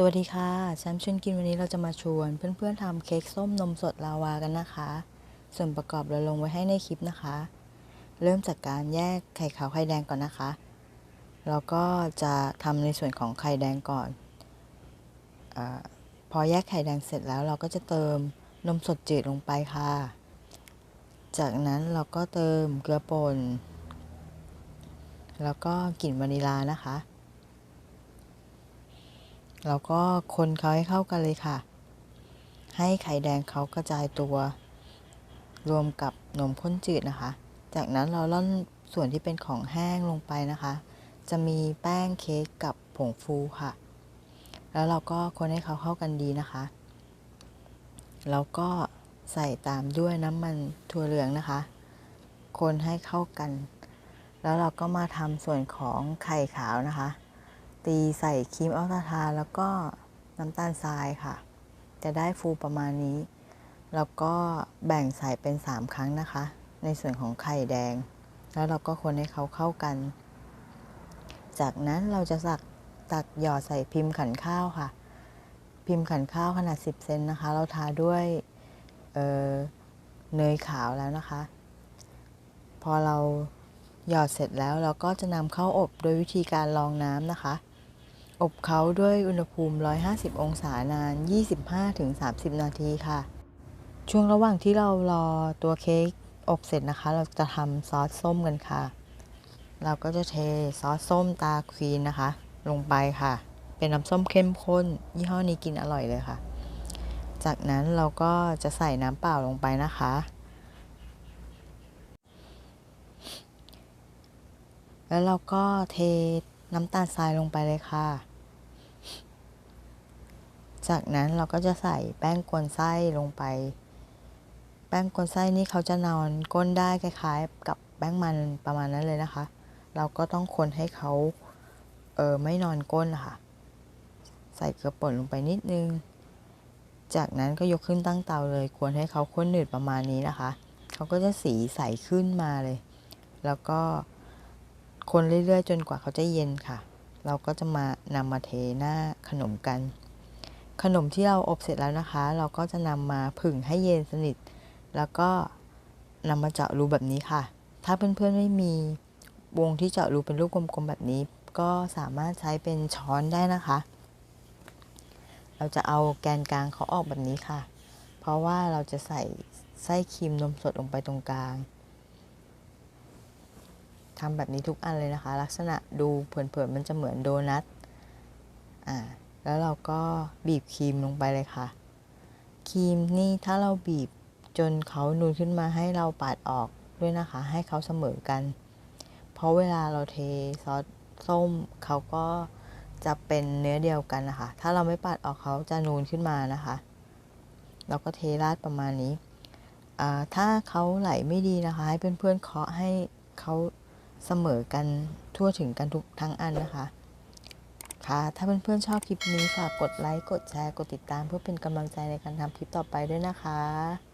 สวัสดีค่ะฉันชวนกินวันนี้เราจะมาชวนเพื่อนๆทำเค้กส้มนมสดลาวากันนะคะ ส่วนประกอบเราลงไว้ให้ในคลิปนะคะ เริ่มจากการแยกไข่ขาวไข่แดงก่อนนะคะ แล้วก็จะทำในส่วนของไข่แดงก่อนอพอแยกไข่แดงเสร็จแล้วเราก็จะเติมนมสดจืดลงไปค่ะ จากนั้นเราก็เติมเกลือป่น แล้วก็กลิ่นวานิลานะคะ แล้วก็คนเขาให้เข้ากันเลยค่ะ ให้ไข่แดงเขากระจายตัว รวมกับนมข้นจืดนะคะ จากนั้นเราล่อนส่วนที่เป็นของแห้งลงไปนะคะ จะมีแป้งเค้กกับผงฟูค่ะ แล้วเราก็คนให้เขาเข้ากันดีนะคะ แล้วก็ใส่ตามด้วยน้ำมันถั่วเหลืองนะคะ คนให้เข้ากัน แล้วเราก็มาทำส่วนของไข่ขาวนะคะ ตีใส่ครีมอัลตราทานแล้วก็น้ำตาลทรายค่ะ จะได้ฟูประมาณนี้ แล้วก็แบ่งใส่เป็น 3 ครั้งนะคะ ในส่วนของไข่แดง แล้วเราก็คนให้เขาเข้ากัน จากนั้นเราจะสักตักหยอดใส่พิมพ์ขันข้าวค่ะ พิมพ์ขันข้าวขนาด 10 เซนนะคะ เราทาด้วยเเนยขาวแล้วนะคะ พอเราหยอดเสร็จแล้วเราก็จะนำเข้าอบโดยวิธีการรองน้ำนะคะ อบเขาด้วยอุณหภูมิ 150 องศานาน 25-30 นาทีค่ะ ช่วงระหว่างที่เรารอตัวเค้กอบเสร็จนะคะ เราจะทำซอสส้มกันค่ะ เราก็จะเทซอสส้มตาควีนนะคะ ลงไปค่ะ เป็นน้ำส้มเข้มข้น ยี่ห้อนี้กินอร่อยเลยค่ะ จากนั้นเราก็จะใส่น้ำเปล่าลงไปนะคะ แล้วเราก็เทน้ำตาลทรายลงไปเลยค่ะ จากนั้นเราก็จะใส่แป้งกวนไส้ลงไป แป้งกวนไส้นี่เขาจะนอนก้นได้คล้ายๆ กับแป้งมันประมาณนั้นเลยนะคะ เราก็ต้องคนให้เขาเออไม่นอนก้นค่ะใส่เกลือป่นลงไปนิดนึง จากนั้นก็ยกขึ้นตั้งเตาเลย ควรให้เขาข้นหนืดประมาณนี้นะคะ เขาก็จะสีใสขึ้นมาเลย แล้วก็คนเรื่อยๆ จนกว่าเขาจะเย็นค่ะ เราก็จะมานำมาเทหน้าขนมกัน ขนมที่เราอบเสร็จแล้วนะคะ เราก็จะนำมาผึ่งให้เย็นสนิท แล้วก็นำมาเจาะรูแบบนี้ค่ะ ถ้าเพื่อนๆไม่มีวงที่เจาะรูเป็นรูปกลมๆแบบนี้ ก็สามารถใช้เป็นช้อนได้นะคะ เราจะเอาแกนกลางเขาออกแบบนี้ค่ะ เพราะว่าเราจะใส่ไส้ครีมนมสดลงไปตรงกลางทำแบบนี้ทุกอันเลยนะคะ ลักษณะดูเผินๆมันจะเหมือนโดนัทอ่า แล้วเราก็บีบครีมลงไปเลยค่ะ ครีมนี่ถ้าเราบีบจนเขานูนขึ้นมาให้เราปาดออกด้วยนะคะ ให้เขาเสมอกัน เพราะเวลาเราเทซอสส้มเขาก็จะเป็นเนื้อเดียวกันนะคะ ถ้าเราไม่ปาดออกเขาจะนูนขึ้นมานะคะ เราก็เทราดประมาณนี้ ถ้าเขาไหลไม่ดีนะคะ ให้เพื่อนๆเคาะให้เขาเสมอกันทั่วถึงกันทุกทั้งอันนะคะะคะ ถ้าเพื่อนๆชอบคลิปนี้ฝากกดไลค์ กดแชร์ กดติดตาม เพื่อเป็นกำลังใจในการทำคลิปต่อไปด้วยนะคะ